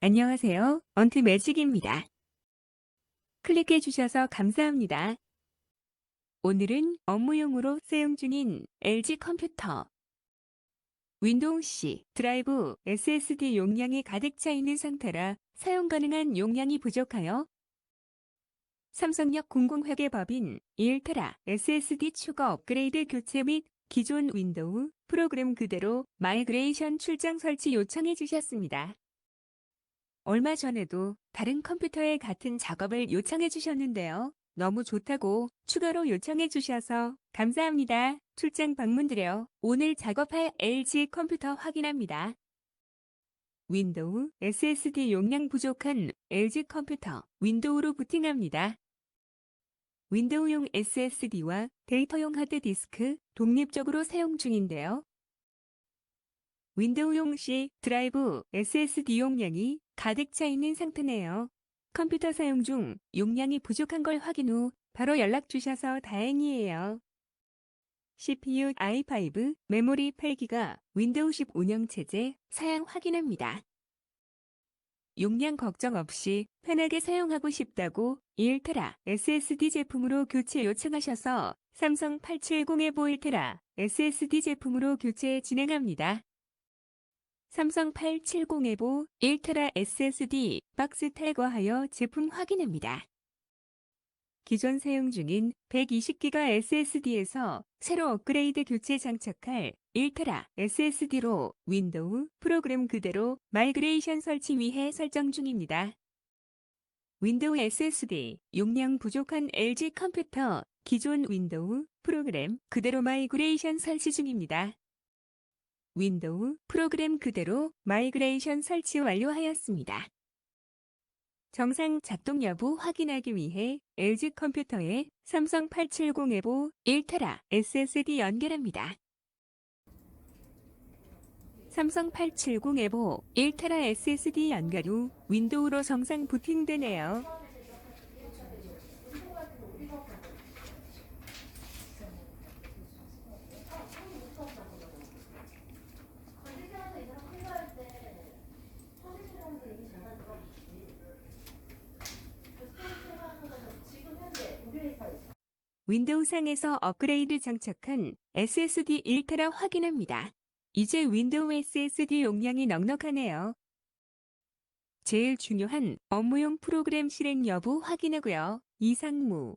안녕하세요. 언트 매직입니다. 클릭해 주셔서 감사합니다. 오늘은 업무용으로 사용 중인 LG 컴퓨터 윈도우 C 드라이브 SSD 용량이 가득 차 있는 상태라 사용 가능한 용량이 부족하여 삼성역 공공회계법인 1테라 SSD 추가 업그레이드 교체 및 기존 윈도우 프로그램 그대로 마이그레이션 출장 설치 요청해 주셨습니다. 얼마 전에도 다른 컴퓨터에 같은 작업을 요청해 주셨는데요. 너무 좋다고 추가로 요청해 주셔서 감사합니다. 출장 방문드려 오늘 작업할 LG 컴퓨터 확인합니다. 윈도우 SSD 용량 부족한 LG 컴퓨터 윈도우로 부팅합니다. 윈도우용 SSD와 데이터용 하드디스크 독립적으로 사용 중인데요. 윈도우용 C 드라이브 SSD 용량이 가득 차 있는 상태네요. 컴퓨터 사용 중 용량이 부족한 걸 확인 후 바로 연락 주셔서 다행이에요. CPU i5 메모리 8기가 윈도우 10 운영체제 사양 확인합니다. 용량 걱정 없이 편하게 사용하고 싶다고 1테라 SSD 제품으로 교체 요청하셔서 삼성 870에 보 1테라 SSD 제품으로 교체 진행합니다. 삼성 870 에보 1테라 SSD 박스 탈거하여 제품 확인합니다. 기존 사용 중인 120기가 SSD에서 새로 업그레이드 교체 장착할 1테라 SSD로 윈도우 프로그램 그대로 마이그레이션 설치 위해 설정 중입니다. 윈도우 SSD 용량 부족한 LG 컴퓨터 기존 윈도우 프로그램 그대로 마이그레이션 설치 중입니다. 윈도우 프로그램 그대로 마이그레이션 설치 완료하였습니다. 정상 작동 여부 확인하기 위해 LG 컴퓨터에 삼성 870 에보 1테라 SSD 연결합니다. 삼성 870 에보 1테라 SSD 연결 후 윈도우로 정상 부팅되네요. 윈도우 상에서 업그레이드 장착한 SSD 1테라 확인합니다. 이제 윈도우 SSD 용량이 넉넉하네요. 제일 중요한 업무용 프로그램 실행 여부 확인하고요. 이상무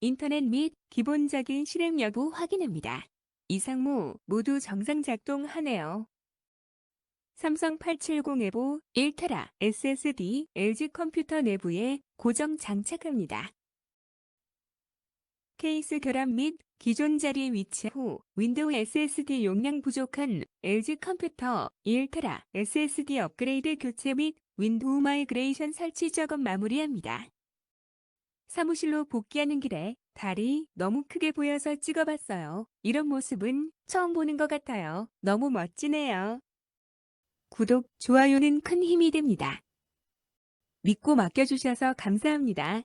인터넷 및 기본적인 실행 여부 확인합니다. 이상무 모두 정상 작동하네요. 삼성 870 에보 1테라 SSD LG 컴퓨터 내부에 고정 장착합니다. 케이스 결합 및 기존 자리에 위치 후 윈도우 SSD 용량 부족한 LG 컴퓨터 1테라 SSD 업그레이드 교체 및 윈도우 마이그레이션 설치 작업 마무리합니다. 사무실로 복귀하는 길에 달이 너무 크게 보여서 찍어봤어요. 이런 모습은 처음 보는 것 같아요. 너무 멋지네요. 구독, 좋아요는 큰 힘이 됩니다. 믿고 맡겨주셔서 감사합니다.